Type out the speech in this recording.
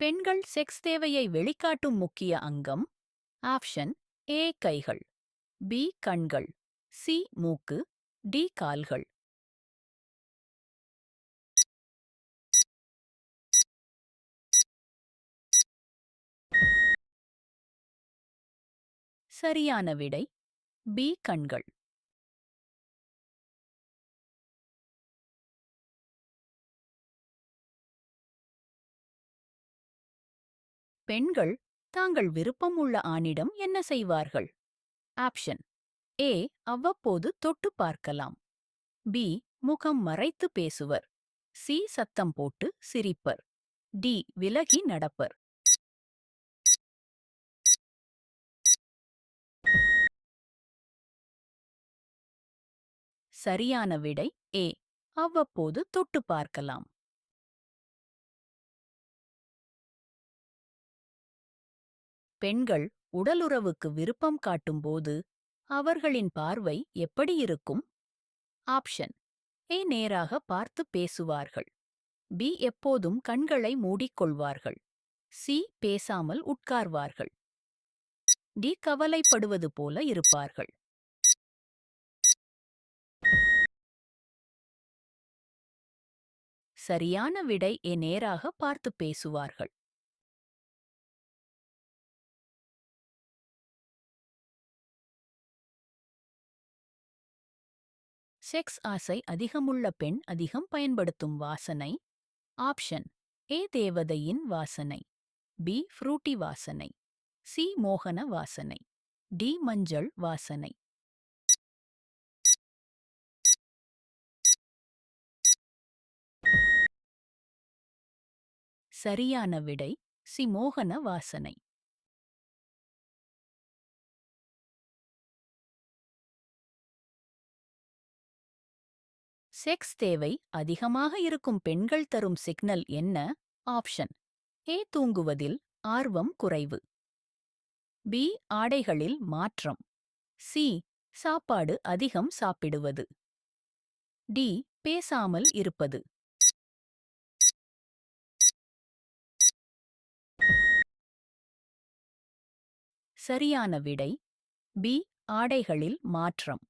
பெண்கள் செக்ஸ் தேவையை வெளிக்காட்டும் முக்கிய அங்கம் ஆப்ஷன் ஏ கைகள் பி கண்கள் சி மூக்கு டி கால்கள். சரியான விடை பி கண்கள். பெண்கள் தாங்கள் விருப்பம் உள்ள ஆணிடம் என்ன செய்வார்கள்? ஆப்ஷன். ஏ. அவ்வப்போது தொட்டு பார்க்கலாம். பி. முகம் மறைத்து பேசுவர். சி. சத்தம் போட்டு சிரிப்பர். டி. விலகி நடப்பர். சரியான விடை ஏ. அவ்வப்போது தொட்டு பார்க்கலாம். பெண்கள் உடலுறவுக்கு விருப்பம் காட்டும்போது அவர்களின் பார்வை எப்படி இருக்கும்? ஆப்ஷன். ஏ நேராக பார்த்து பேசுவார்கள். பி எப்போதும் கண்களை மூடிக்கொள்வார்கள். சி பேசாமல் உட்கார்வார்கள். டி கவலைப்படுவது போல இருப்பார்கள். சரியான விடை ஏ நேராக பார்த்து பேசுவார்கள். செக்ஸ் ஆசை அதிகமுள்ள பெண் அதிகம் பயன்படுத்தும் வாசனை. ஆப்ஷன் ஏ தேவதையின் வாசனை. பி ஃப்ரூட்டி வாசனை. சி மோகன வாசனை. டி மஞ்சள் வாசனை. சரியான விடை சி மோகன வாசனை. செக்ஸ் தேவை அதிகமாக இருக்கும் பெண்கள் தரும் சிக்னல் என்ன? ஆப்ஷன். ஏ தூங்குவதில் ஆர்வம் குறைவு. பி ஆடைகளில் மாற்றம். சி சாப்பாடு அதிகம் சாப்பிடுவது. டி பேசாமல் இருப்பது. சரியான விடை. பி ஆடைகளில் மாற்றம்.